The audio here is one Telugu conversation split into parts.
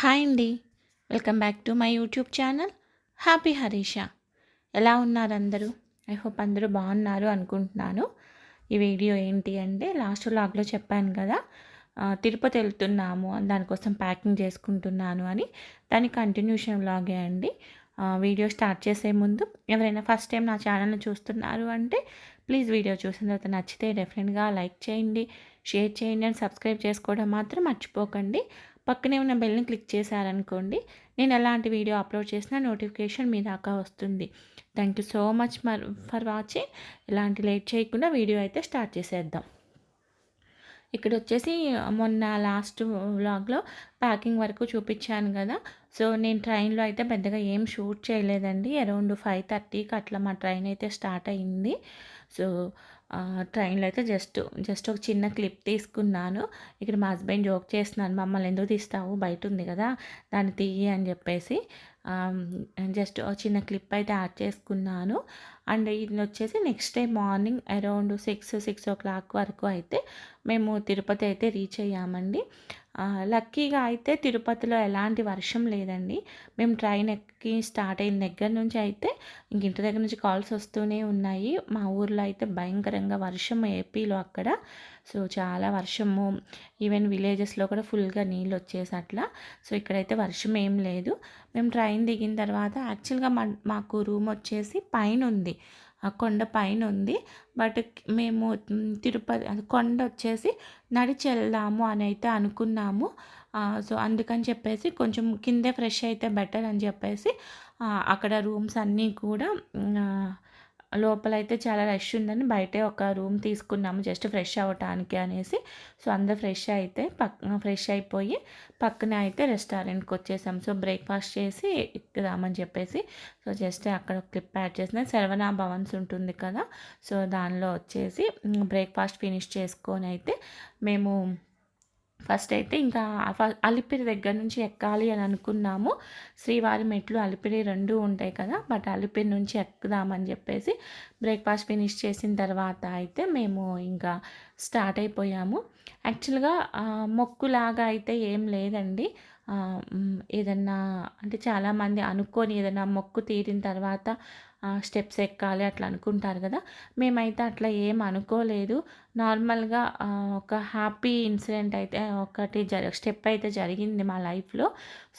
హాయ్ అండి. Welcome back to my YouTube channel happy Harisha. ఎలా ఉన్నారు అందరూ? ఐ హోప్ అందరూ బాగున్నారు అనుకుంటున్నాను. ఈ వీడియో ఏంటి అంటే లాస్ట్ లాగ్లో చెప్పాను కదా తిరుపతి వెళ్తున్నాము దానికోసం ప్యాకింగ్ చేసుకుంటున్నాను అని. దాని కంటిన్యూషన్ లాగే అండి. వీడియో స్టార్ట్ చేసే ముందు ఎవరైనా ఫస్ట్ టైం నా ఛానల్ని చూస్తున్నారు అంటే ప్లీజ్ వీడియో చూసిన తర్వాత నచ్చితే డెఫినెట్గా లైక్ చేయండి షేర్ చేయండి అండ్ సబ్స్క్రైబ్ చేసుకోవడం మాత్రం మర్చిపోకండి. పక్కనే ఉన్న బెల్ని క్లిక్ చేశారనుకోండి నేను ఎలాంటి వీడియో అప్లోడ్ చేసినా నోటిఫికేషన్ మీ దాకా వస్తుంది. థ్యాంక్ యూ సో మచ్ మర్ ఫర్ వాచింగ్. ఇలాంటి లేట్ చేయకుండా వీడియో అయితే స్టార్ట్ చేసేద్దాం. ఇక్కడ వచ్చేసి మొన్న లాస్ట్ వ్లాగ్లో ప్యాకింగ్ వరకు చూపించాను కదా. సో నేను ట్రైన్లో అయితే పెద్దగా ఏం షూట్ చేయలేదండి. అరౌండ్ ఫైవ్ థర్టీకి అట్లా మా ట్రైన్ అయితే స్టార్ట్ అయింది. సో ట్రైన్లో అయితే జస్ట్ జస్ట్ ఒక చిన్న క్లిప్ తీసుకున్నాను. ఇక్కడ మా హస్బెండ్ జోక్ చేస్తున్నాను మమ్మల్ని ఎందుకు తీస్తావు? బయట ఉంది కదా దాన్ని తీయి అని చెప్పేసి. జస్ట్ ఒక చిన్న క్లిప్ అయితే యాడ్ చేసుకున్నాను. అండ్ ఇది వచ్చేసి next day morning around six six o'clock వరకు అయితే మేము తిరుపతి అయితే రీచ్ అయ్యామండి. లక్కీగా అయితే తిరుపతిలో ఎలాంటి వర్షం లేదండి. మేము ట్రైన్ ఎక్కి స్టార్ట్ అయిన దగ్గర నుంచి అయితే ఇంక ఇంటి దగ్గర నుంచి కాల్స్ వస్తూనే ఉన్నాయి. మా ఊర్లో అయితే భయంకరంగా వర్షం ఏపీలో అక్కడ. సో చాలా వర్షము. ఈవెన్ విలేజెస్లో కూడా ఫుల్గా నీళ్ళు వచ్చేసి అట్లా సో ఇక్కడైతే వర్షం ఏం లేదు. మేము ట్రైన్ దిగిన తర్వాత యాక్చువల్గా మా మాకు రూమ్ వచ్చేసి పైన ఉంది కొండ పైన ఉంది బట్ మేము తిరుపతి కొండ వచ్చేసి నడిచి వెళ్దాము అని అయితే అనుకున్నాము. సో అందుకని చెప్పేసి కొంచెం కిందే ఫ్రెష్ అయితే బెటర్ అని చెప్పేసి అక్కడ రూమ్స్ అన్నీ కూడా లోపలైతే లోపల అయితే చాలా రష్ ఉందని బయటే ఒక రూమ్ తీసుకున్నాము జస్ట్ ఫ్రెష్ అవ్వటానికి అనేసి. సో అందరు ఫ్రెష్ అయితే పక్క ఫ్రెష్ అయిపోయి పక్కనే అయితే రెస్టారెంట్కి వచ్చేసాం సో బ్రేక్ఫాస్ట్ చేసి ఎక్కుదామని చెప్పేసి. సో జస్ట్ అక్కడ క్లిప్ యాడ్ చేసిన శరవణ భవన్స్ ఉంటుంది కదా. సో దానిలో వచ్చేసి బ్రేక్ఫాస్ట్ ఫినిష్ చేసుకొని అయితే మేము ఫస్ట్ అయితే ఇంకా ఫ- అలిపిరి దగ్గర నుంచి ఎక్కాలి అని అనుకున్నాము. శ్రీవారి మెట్లు అలిపిరి రెండు ఉంటాయి కదా బట్ అలిపిరి నుంచి ఎక్కుదామని చెప్పేసి బ్రేక్ఫాస్ట్ ఫినిష్ చేసిన తర్వాత అయితే మేము ఇంకా స్టార్ట్ అయిపోయాము. యాక్చువల్గా మొక్కులాగా అయితే ఏం లేదండి. ఏదన్నా అంటే చాలామంది అనుకొని ఏదైనా మొక్కు తీరిన తర్వాత స్టెప్స్ ఎక్కాలి అట్లా అనుకుంటారు కదా. మేమైతే అట్లా ఏం అనుకోలేదు. నార్మల్గా ఒక హ్యాపీ ఇన్సిడెంట్ అయితే ఒకటి జరి స్టెప్ అయితే జరిగింది మా లైఫ్లో.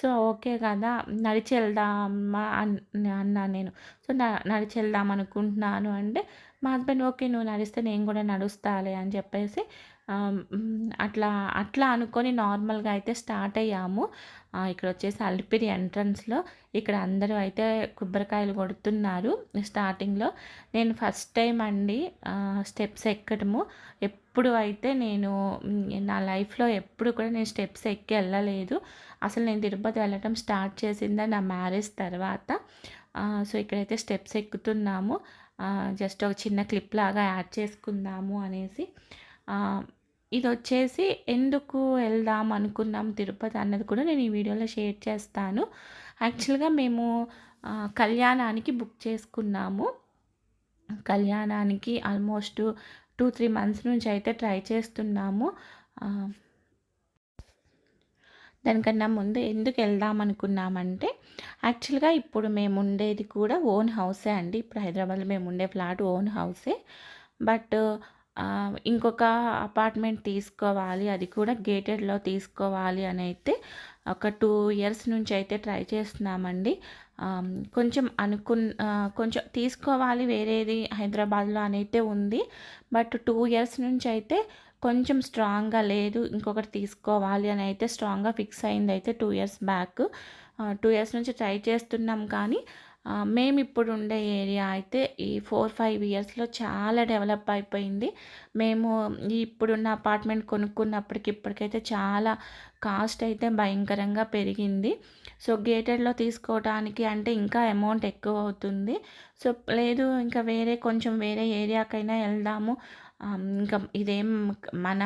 సో ఓకే కదా నడిచి వెళ్దామా అన్ అన్నా నేను. సో న నడిచి వెళ్దాం అనుకుంటున్నాను అంటే మా హస్బెండ్ ఓకే నువ్వు నడిస్తే నేను కూడా నడుస్తాలే అని చెప్పేసి అట్లా అట్లా అనుకొని నార్మల్గా అయితే స్టార్ట్ అయ్యాము. ఇక్కడ వచ్చేసి అలిపిరి ఎంట్రన్స్లో ఇక్కడ అందరూ అయితే కొబ్బరికాయలు కొడుతున్నారు స్టార్టింగ్లో. నేను ఫస్ట్ టైం అండి స్టెప్స్ ఎక్కడము. ఎప్పుడు అయితే నేను నా లైఫ్లో ఎప్పుడు కూడా నేను స్టెప్స్ ఎక్కి వెళ్ళలేదు. అసలు నేను తిరుపతి వెళ్ళటం స్టార్ట్ చేసిందా నా మ్యారేజ్ తర్వాత. సో ఇక్కడైతే స్టెప్స్ ఎక్కుతున్నాము. జస్ట్ ఒక చిన్న క్లిప్ లాగా యాడ్ చేసుకుందాము అనేసి. ఇది వచ్చేసి ఎందుకు వెళ్దాం అనుకున్నాం తిరుపతి అన్నది కూడా నేను ఈ వీడియోలో షేర్ చేస్తాను. యాక్చువల్గా మేము కళ్యాణానికి బుక్ చేసుకున్నాము. కళ్యాణానికి ఆల్మోస్ట్ టూ త్రీ మంత్స్ నుంచి అయితే ట్రై చేస్తున్నాము. దానికన్నా ముందు ఎందుకు వెళ్దాం అనుకున్నామంటే యాక్చువల్గా ఇప్పుడు మేము ఉండేది కూడా ఓన్ హౌసే అండి. ఇప్పుడు హైదరాబాద్లో మేము ఉండే ఫ్లాట్ ఓన్ హౌసే. బట్ ఇంకొక అపార్ట్మెంట్ తీసుకోవాలి అది కూడా గేటెడ్లో తీసుకోవాలి అని అయితే ఒక టూ ఇయర్స్ నుంచి అయితే ట్రై చేస్తున్నామండి. కొంచెం అనుకున్న కొంచెం తీసుకోవాలి వేరేది హైదరాబాద్లో అనైతే ఉంది. బట్ టూ ఇయర్స్ నుంచి అయితే కొంచెం స్ట్రాంగ్గా లేదు ఇంకొకటి తీసుకోవాలి అని అయితే స్ట్రాంగ్గా ఫిక్స్ అయింది అయితే two years back two years నుంచి ట్రై చేస్తున్నాం కానీ మేము ఇప్పుడు ఉండే ఏరియా అయితే ఈ ఫోర్ ఫైవ్ ఇయర్స్లో చాలా డెవలప్ అయిపోయింది. మేము ఇప్పుడున్న అపార్ట్మెంట్ కొనుక్కున్నప్పటికి ఇప్పటికైతే చాలా కాస్ట్ అయితే భయంకరంగా పెరిగింది. సో గేటెడ్లో తీసుకోవడానికి అంటే ఇంకా అమౌంట్ ఎక్కువ అవుతుంది. సో లేదు ఇంకా వేరే కొంచెం వేరే ఏరియాకైనా వెళ్దాము. ఇంకా ఇదేం మన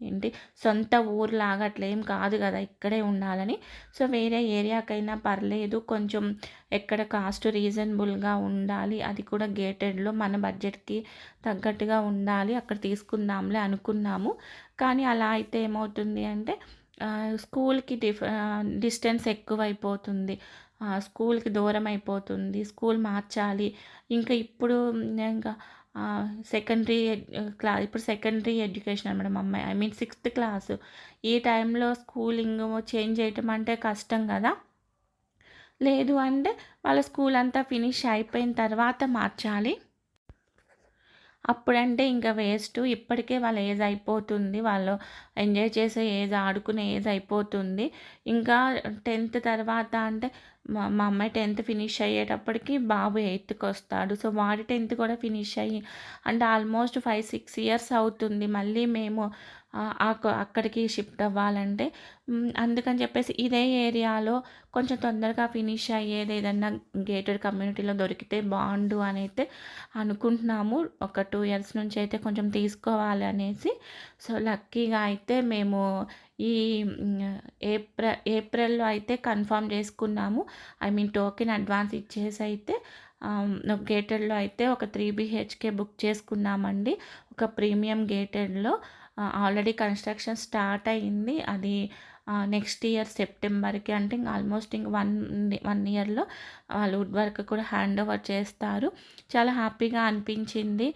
ఏంటి? సొంత ఊర్లాగా అట్లా ఏం కాదు కదా ఇక్కడే ఉండాలని. సో వేరే ఏరియాకైనా పర్లేదు కొంచెం ఎక్కడ కాస్ట్ రీజనబుల్గా ఉండాలి అది కూడా గేటెడ్లో మన బడ్జెట్కి తగ్గట్టుగా ఉండాలి అక్కడ తీసుకుందాంలే అనుకున్నాము. కానీ అలా అయితే ఏమవుతుంది అంటే స్కూల్కి డిఫ డిస్టెన్స్ ఎక్కువైపోతుంది. స్కూల్కి దూరం అయిపోతుంది స్కూల్ మార్చాలి. ఇంకా ఇప్పుడు ఇంకా సెకండరీ క్లా ఇప్పుడు సెకండరీ ఎడ్యుకేషన్ అనమాట మా అమ్మాయి. ఐ మీన్ సిక్స్త్ క్లాసు ఈ టైంలో స్కూలింగ్ చేంజ్ చేయటం అంటే కష్టం కదా? లేదు అంటే వాళ్ళ స్కూల్ అంతా ఫినిష్ అయిపోయిన తర్వాత మార్చాలి. అప్పుడంటే ఇంకా వేస్ట్ ఇప్పటికే వాళ్ళ ఏజ్ అయిపోతుంది. వాళ్ళు ఎంజాయ్ చేసే ఏజ్ ఆడుకునే ఏజ్ అయిపోతుంది. ఇంకా టెన్త్ తర్వాత అంటే మా మా అమ్మాయి టెన్త్ ఫినిష్ అయ్యేటప్పటికి బాబు ఎయిత్కి వస్తాడు సో వాడి టెన్త్ కూడా ఫినిష్ అయ్యి అంటే ఆల్మోస్ట్ ఫైవ్ సిక్స్ ఇయర్స్ అవుతుంది. మళ్ళీ మేము అక్కడికి షిఫ్ట్ అవ్వాలంటే అందుకని చెప్పేసి ఇదే ఏరియాలో కొంచెం తొందరగా ఫినిష్ అయ్యేది ఏదన్నా గేటెడ్ కమ్యూనిటీలో దొరికితే బాగుండు అని అయితే అనుకుంటున్నాము. ఒక టూ ఇయర్స్ నుంచి అయితే కొంచెం తీసుకోవాలి అనేసి సో లక్కీగా అయితే మేము ఈ ఏప్రిల్ ఏప్రిల్లో అయితే కన్ఫర్మ్ చేసుకున్నాము. ఐ మీన్ టోకెన్ అడ్వాన్స్ ఇచ్చేసి అయితే గేటెడ్లో అయితే ఒక త్రీ బిహెచ్కే బుక్ చేసుకున్నామండి. ఒక ప్రీమియం గేటెడ్లో. ఆల్రెడీ కన్స్ట్రక్షన్ స్టార్ట్ అయ్యింది అది నెక్స్ట్ ఇయర్ సెప్టెంబర్కి అంటే ఇంకా ఆల్మోస్ట్ ఇంక వన్ వన్ ఇయర్లో వాళ్ళు వుడ్ వర్క్ కూడా హ్యాండ్ ఓవర్ చేస్తారు. చాలా హ్యాపీగా అనిపించింది.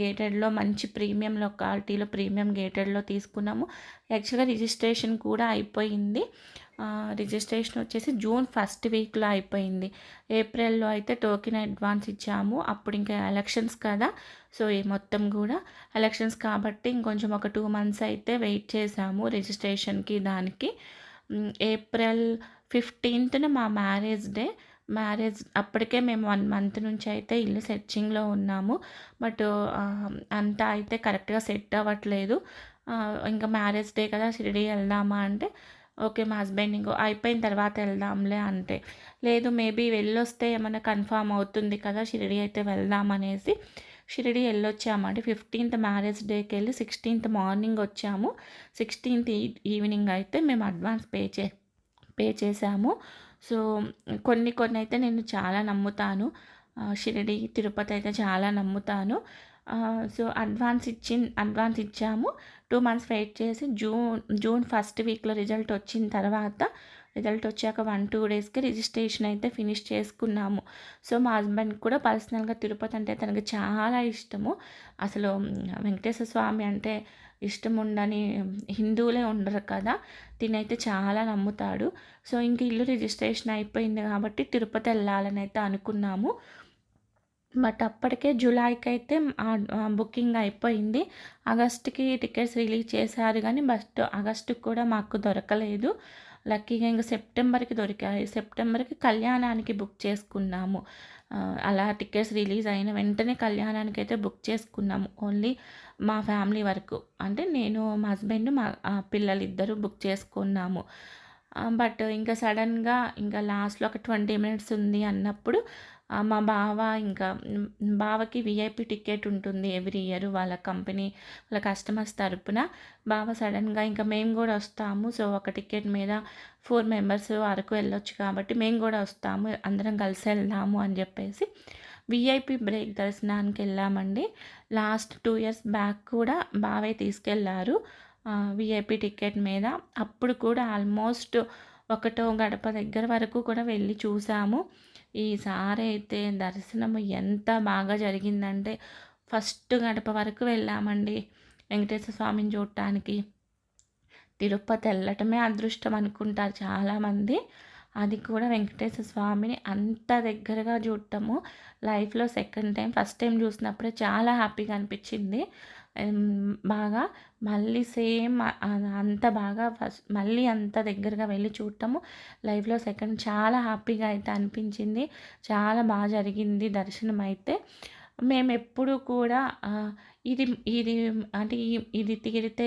గేటెడ్లో మంచి ప్రీమియం లొకాలిటీలో ప్రీమియం గేటెడ్లో తీసుకున్నాము. యాక్చువల్గా రిజిస్ట్రేషన్ కూడా అయిపోయింది. రిజిస్ట్రేషన్ వచ్చేసి జూన్ ఫస్ట్ వీక్లో అయిపోయింది. ఏప్రిల్లో అయితే టోకెన్ అడ్వాన్స్ ఇచ్చాము. అప్పుడు ఇంకా ఎలక్షన్స్ కదా సో ఈ మొత్తం కూడా ఎలక్షన్స్ కాబట్టి ఇంకొంచెం ఒక టూ మంత్స్ అయితే వెయిట్ చేసాము రిజిస్ట్రేషన్కి దానికి. ఏప్రిల్ ఫిఫ్టీన్త్న మా మ్యారేజ్ డే. మ్యారేజ్ అప్పటికే మేము వన్ మంత్ నుంచి అయితే ఇల్లు సెర్చింగ్లో ఉన్నాము. బట్ అంతా అయితే కరెక్ట్గా సెట్ అవ్వట్లేదు. ఇంకా మ్యారేజ్ డే కదా షిరిడి వెళ్దామా అంటే ఓకే మా హస్బెండ్ ఇంకో అయిపోయిన తర్వాత వెళ్దాంలే అంటే లేదు మేబీ వెళ్ళొస్తే ఏమైనా కన్ఫామ్ అవుతుంది కదా షిరిడి అయితే వెళ్దాం అనేసి. షిరిడి వెళ్ళొచ్చామండి ఫిఫ్టీన్త్ మ్యారేజ్ డేకి వెళ్ళి సిక్స్టీన్త్ మార్నింగ్ వచ్చాము. సిక్స్టీన్త్ ఈవినింగ్ అయితే మేము అడ్వాన్స్ పే చే పే చేసాము. సో కొన్ని కొన్ని అయితే నేను చాలా నమ్ముతాను. షిరిడి తిరుపతి అయితే చాలా నమ్ముతాను. సో అడ్వాన్స్ ఇచ్చి అడ్వాన్స్ ఇచ్చాము. టూ మంత్స్ వెయిట్ చేసి జూన్ జూన్ ఫస్ట్ వీక్లో రిజల్ట్ వచ్చిన తర్వాత రిజల్ట్ వచ్చాక వన్ టూ డేస్కి రిజిస్ట్రేషన్ అయితే ఫినిష్ చేసుకున్నాము. సో మా హస్బెండ్కి కూడా పర్సనల్గా తిరుపతి అంటే తనకు చాలా ఇష్టము. అసలు వెంకటేశ్వర స్వామి అంటే ఇష్టం ఉండని హిందువులే ఉండరు కదా తినైతే చాలా నమ్ముతాడు. సో ఇంక ఇల్లు రిజిస్ట్రేషన్ అయిపోయింది కాబట్టి తిరుపతి వెళ్ళాలని అయితే అనుకున్నాము. బట్ అప్పటికే జూలైకి అయితే బుకింగ్ అయిపోయింది. ఆగస్ట్కి టికెట్స్ రిలీజ్ చేశారు కానీ బస్ట్ ఆగస్టుకి కూడా మాకు దొరకలేదు. లక్కీగా ఇంకా సెప్టెంబర్కి దొరికాయి. సెప్టెంబర్కి కళ్యాణానికి బుక్ చేసుకున్నాము. అలా టికెట్స్ రిలీజ్ అయిన వెంటనే కళ్యాణానికి అయితే బుక్ చేసుకున్నాము. ఓన్లీ మా ఫ్యామిలీ వరకు. అంటే నేను మా హస్బెండ్ మా పిల్లలు ఇద్దరు బుక్ చేసుకున్నాము. బట్ ఇంకా సడన్గా ఇంకా లాస్ట్లో ఒక ట్వంటీ మినిట్స్ ఉంది అన్నప్పుడు మా బావ ఇంకా బావకి విఐపి టికెట్ ఉంటుంది ఎవ్రీ ఇయర్. వాళ్ళ కంపెనీ వాళ్ళ కస్టమర్స్ తరపున బావ సడన్గా ఇంకా మేము కూడా వస్తాము. సో ఒక టికెట్ మీద ఫోర్ మెంబర్స్ వరకు వెళ్ళొచ్చు కాబట్టి మేము కూడా వస్తాము. అందరం కలిసి వెళ్దాము అని చెప్పేసి విఐపి బ్రేక్ దర్శనానికి వెళ్ళామండి. లాస్ట్ టూ ఇయర్స్ బ్యాక్ కూడా బావే తీసుకెళ్ళారు విఐపి టికెట్ మీద. అప్పుడు కూడా ఆల్మోస్ట్ ఒకటో గడప దగ్గర వరకు కూడా వెళ్ళి చూసాము. ఈసారి అయితే దర్శనం ఎంత బాగా జరిగిందంటే ఫస్ట్ గడప వరకు వెళ్ళామండి వెంకటేశ్వర స్వామిని చూడటానికి. తిరుపతి వెళ్ళటమే అదృష్టం అనుకుంటారు చాలామంది. అది కూడా వెంకటేశ్వర స్వామిని అంత దగ్గరగా చూడటము. లైఫ్లో సెకండ్ టైం ఫస్ట్ టైం చూసినప్పుడే చాలా హ్యాపీగా అనిపించింది. బాగా మళ్ళీ సేమ్ అంత బాగా ఫస్ట్ మళ్ళీ అంత దగ్గరగా వెళ్ళి చూడటము లైఫ్లో సెకండ్ చాలా హ్యాపీగా అయితే అనిపించింది. చాలా బాగా జరిగింది దర్శనం అయితే మేము ఎప్పుడు కూడా ఇది ఇది అంటే ఇది తీరితే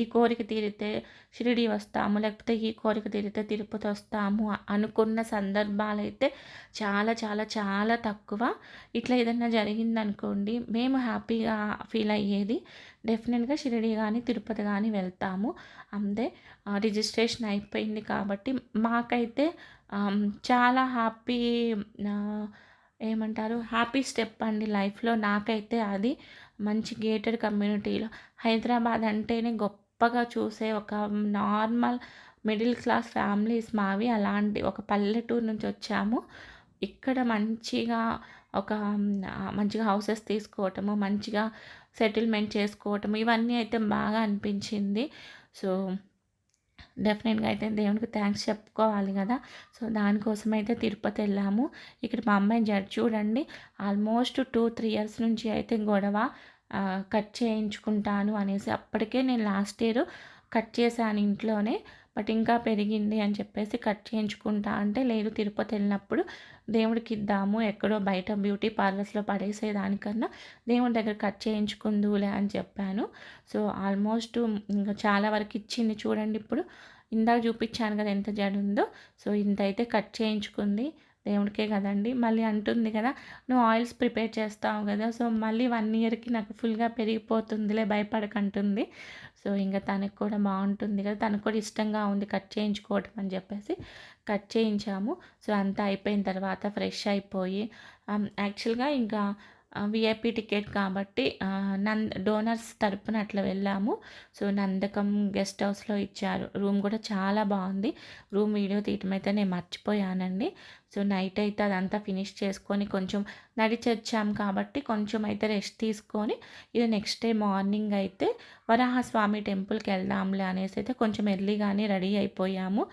ఈ కోరిక తీరితే షిరిడి వస్తాము లేకపోతే ఈ కోరిక తీరితే తిరుపతి వస్తాము అనుకున్న సందర్భాలు అయితే చాలా చాలా చాలా తక్కువ. ఇట్లా ఏదైనా జరిగిందనుకోండి మేము హ్యాపీగా ఫీల్ అయ్యేది డెఫినెట్గా షిరిడి కానీ తిరుపతి కానీ వెళ్తాము. అంతే రిజిస్ట్రేషన్ అయిపోయింది కాబట్టి మాకైతే చాలా హ్యాపీ ఏమంటారు? హ్యాపీ స్టెప్ అండి లైఫ్లో. నాకైతే అది మంచి గేటెడ్ కమ్యూనిటీలో. హైదరాబాద్ అంటేనే గొప్పగా చూసే ఒక నార్మల్ మిడిల్ క్లాస్ ఫ్యామిలీస్ మావి. అలాంటి ఒక పల్లెటూరు నుంచి వచ్చాము. ఇక్కడ మంచిగా ఒక మంచిగా హౌసెస్ తీసుకోవటము మంచిగా సెటిల్మెంట్ చేసుకోవటము ఇవన్నీ అయితే బాగా అనిపించింది. సో డెఫినెట్గా అయితే దేవునికి థ్యాంక్స్ చెప్పుకోవాలి కదా. సో దానికోసం అయితే తిరుపతి వెళ్ళాము. ఇక్కడ మా అమ్మాయి జడ్ చూడండి. ఆల్మోస్ట్ టూ త్రీ ఇయర్స్ నుంచి అయితే గొడవ కట్ చేయించుకుంటాను అనేసి అప్పటికే నేను లాస్ట్ ఇయర్ కట్ చేశాను ఇంట్లోనే. బట్ ఇంకా పెరిగింది అని చెప్పేసి కట్ చేయించుకుంటా. అంటే లేదు తిరుపతి వెళ్ళినప్పుడు దేవుడికి ఇద్దాము ఎక్కడో బయట బ్యూటీ పార్లర్స్లో పడేసేదానికన్నా దేవుడి దగ్గర కట్ చేయించుకుందులే అని చెప్పాను. సో ఆల్మోస్ట్ ఇంకా చాలా వరకు ఇచ్చింది చూడండి ఇప్పుడు. ఇందాక చూపించాను కదా ఎంత జడ ఉందో సో ఇంత అయితే కట్ చేయించుకుంది. దేవుడికే కదండి. మళ్ళీ అంటుంది కదా నువ్వు ఆయిల్స్ ప్రిపేర్ చేస్తావు కదా సో మళ్ళీ వన్ ఇయర్కి నాకు ఫుల్గా పెరిగిపోతుందిలే భయపడకంటుంది. సో ఇంకా తనకు కూడా బాగుంటుంది కదా తనకు కూడా ఇష్టంగా ఉంది కట్ చేయించుకోవటం అని చెప్పేసి కట్ చేయించాము. సో అంతా అయిపోయిన తర్వాత ఫ్రెష్ అయిపోయి యాక్చువల్గా ఇంకా విఐపి టికెట్ కాబట్టి నంద్ డోనర్స్ తరపున అట్లా వెళ్ళాము. సో నందకం గెస్ట్ హౌస్లో ఇచ్చారు. రూమ్ కూడా చాలా బాగుంది. రూమ్ వీడియో తీయటం అయితే నేను మర్చిపోయానండి. సో నైట్ అయితే అదంతా ఫినిష్ చేసుకొని కొంచెం నడిచొచ్చాం కాబట్టి కొంచెం అయితే రెస్ట్ తీసుకొని ఇది నెక్స్ట్ డే మార్నింగ్ అయితే వరాహస్వామి టెంపుల్కి వెళ్దాంలే అనేసి అయితే కొంచెం ఎర్లీగానే రెడీ అయిపోయాము.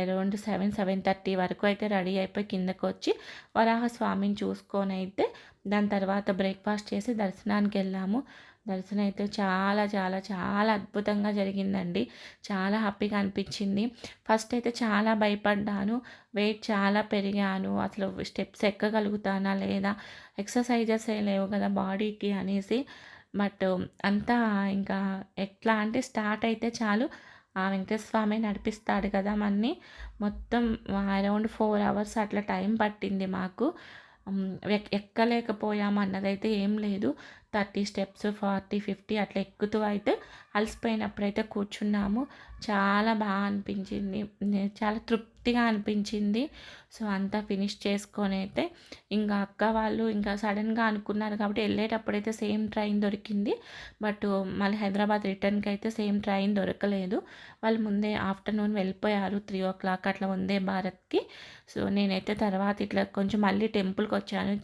అరౌండ్ సెవెన్ సెవెన్ థర్టీ వరకు అయితే రెడీ అయిపోయి కిందకు వచ్చి వరాహస్వామిని చూసుకొని అయితే దాని తర్వాత బ్రేక్ఫాస్ట్ చేసి దర్శనానికి వెళ్ళాము. దర్శనం అయితే చాలా చాలా చాలా అద్భుతంగా జరిగిందండి. చాలా హ్యాపీగా అనిపించింది. ఫస్ట్ అయితే చాలా భయపడ్డాను. వెయిట్ చాలా పెరిగాను. అసలు స్టెప్స్ ఎక్కగలుగుతానా లేదా? ఎక్సర్సైజెస్ లేవు కదా బాడీకి అనేసి. బట్ అంతా ఇంకా ఎట్లా అంటే స్టార్ట్ అయితే చాలు. ఆ వెంకటేశ్వర నడిపిస్తాడు కదా మన్ని. మొత్తం అరౌండ్ ఫోర్ అవర్స్ అట్లా టైం పట్టింది మాకు. ఎక్కలేకపోయాము అన్నదైతే ఏం లేదు. థర్టీ స్టెప్స్ ఫార్టీ ఫిఫ్టీ అట్లా ఎక్కుతూ అయితే అలసిపోయినప్పుడైతే కూర్చున్నాము. చాలా బాగా అనిపించింది. చాలా తృప్తిగా అనిపించింది. సో అంతా ఫినిష్ చేసుకొని అయితే ఇంకా అక్క వాళ్ళు ఇంకా సడన్గా అనుకున్నారు కాబట్టి వెళ్ళేటప్పుడైతే సేమ్ ట్రైన్ దొరికింది. బట్ మళ్ళీ హైదరాబాద్ రిటర్న్కి అయితే సేమ్ ట్రైన్ దొరకలేదు. వాళ్ళు ముందే ఆఫ్టర్నూన్ వెళ్ళిపోయారు. త్రీ ఓ క్లాక్ అట్లా ఉందే భారత్కి. సో నేనైతే తర్వాత ఇట్లా కొంచెం మళ్ళీ టెంపుల్కి వచ్చాను.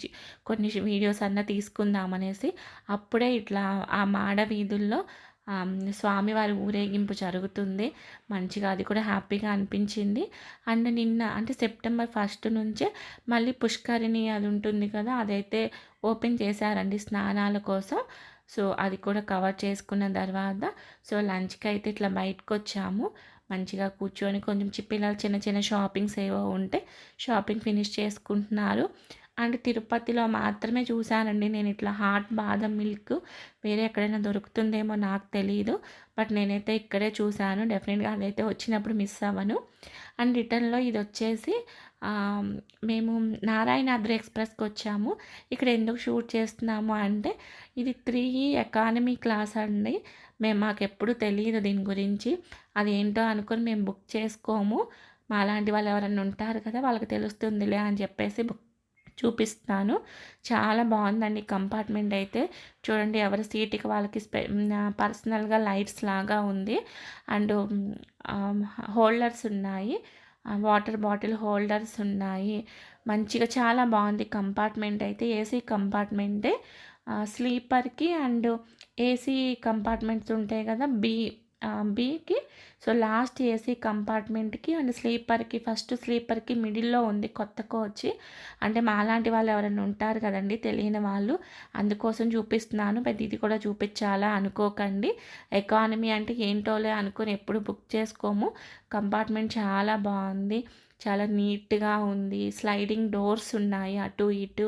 కొన్ని వీడియోస్ అన్న తీసుకుందామనేసి అప్పుడే ఇట్లా ఆ మాడ వీధుల్లో స్వామివారి ఊరేగింపు జరుగుతుంది. మంచిగా అది కూడా హ్యాపీగా అనిపించింది. అండ్ నిన్న అంటే సెప్టెంబర్ ఫస్ట్ నుంచే మళ్ళీ పుష్కరిణి అది ఉంటుంది కదా అదైతే ఓపెన్ చేశారండి స్నానాల కోసం. సో అది కూడా కవర్ చేసుకున్న తర్వాత సో లంచ్కి అయితే ఇట్లా బయటకు వచ్చాము మంచిగా కూర్చొని కొంచెం పిల్లలు చిన్న చిన్న షాపింగ్స్ ఏవో ఉంటే షాపింగ్ ఫినిష్ చేసుకుంటున్నారు. అండ్ తిరుపతిలో మాత్రమే చూశానండి నేను ఇట్లా హాట్ బాదం మిల్క్. వేరే ఎక్కడైనా దొరుకుతుందేమో నాకు తెలియదు బట్ నేనైతే ఇక్కడే చూశాను. డెఫినెట్గా అదైతే వచ్చినప్పుడు మిస్ అవ్వను. అండ్ రిటర్న్లో ఇది వచ్చేసి మేము నారాయణాద్రి ఎక్స్ప్రెస్కి వచ్చాము. ఇక్కడ ఎందుకు షూట్ చేస్తున్నాము అంటే ఇది త్రీ ఎకానమీ క్లాస్ అండి. మేము మాకు ఎప్పుడు తెలియదు దీని గురించి. అది ఏంటో అనుకొని మేము బుక్ చేసుకోము. మా అలాంటి వాళ్ళు ఎవరైనా ఉంటారు కదా వాళ్ళకి తెలుస్తుందిలే అని చెప్పేసి బుక్ చూపిస్తాను. చాలా బాగుందండి కంపార్ట్మెంట్ అయితే. చూడండి ఎవరి సీట్కి వాళ్ళకి స్పె పర్సనల్గా లైట్స్ లాగా ఉంది. అండ్ హోల్డర్స్ ఉన్నాయి. వాటర్ బాటిల్ హోల్డర్స్ ఉన్నాయి. మంచిగా చాలా బాగుంది కంపార్ట్మెంట్ అయితే. ఏసీ కంపార్ట్మెంటే. స్లీపర్కి అండ్ ఏసీ కంపార్ట్మెంట్స్ ఉంటాయి కదా బీ బీకి సో లాస్ట్ ఏసీ కంపార్ట్మెంట్కి అండ్ స్లీపర్కి ఫస్ట్ స్లీపర్కి మిడిల్లో ఉంది కొత్త కోచ్ అంటే మాలాంటి వాళ్ళు ఎవరైనా ఉంటారు కదండి తెలియని వాళ్ళు. అందుకోసం చూపిస్తున్నాను. పెద్ద ఇది కూడా చూపించాలా అనుకోకండి. ఎకానమీ అంటే ఏంటోలే అనుకుని ఎప్పుడు బుక్ చేసుకోము. కంపార్ట్మెంట్ చాలా బాగుంది. చాలా నీట్గా ఉంది. స్లైడింగ్ డోర్స్ ఉన్నాయి అటు ఇటు.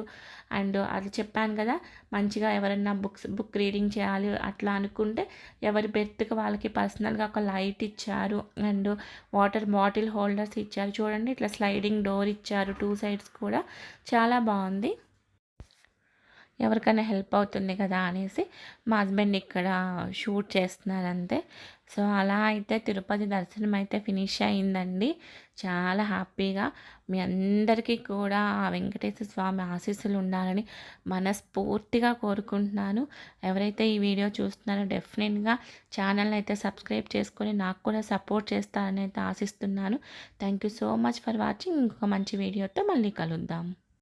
అండ్ అది చెప్పాను కదా మంచిగా ఎవరన్నా బుక్స్ బుక్ రీడింగ్ చేయాలి అట్లా అనుకుంటే ఎవరి బెర్త్కి వాళ్ళకి పర్సనల్గా ఒక లైట్ ఇచ్చారు. అండ్ వాటర్ బాటిల్ హోల్డర్స్ ఇచ్చారు. చూడండి ఇట్లా స్లైడింగ్ డోర్ ఇచ్చారు టూ సైడ్స్ కూడా. చాలా బాగుంది. ఎవరికైనా హెల్ప్ అవుతుంది కదా అనేసి మా హస్బెండ్ ఇక్కడ షూట్ చేస్తున్నారంతే. సో అలా అయితే తిరుపతి దర్శనం అయితే ఫినిష్ అయిందండి. చాలా హ్యాపీగా. మీ అందరికీ కూడా వెంకటేశ్వర స్వామి ఆశీస్సులు ఉండాలని మనస్ఫూర్తిగా కోరుకుంటున్నాను. ఎవరైతే ఈ వీడియో చూస్తున్నారో డెఫినెట్గా ఛానల్ని అయితే సబ్స్క్రైబ్ చేసుకొని నాకు కూడా సపోర్ట్ చేస్తారని అయితే ఆశిస్తున్నాను. Thank you so much for watching. ఇంకొక మంచి వీడియోతో మళ్ళీ కలుద్దాం.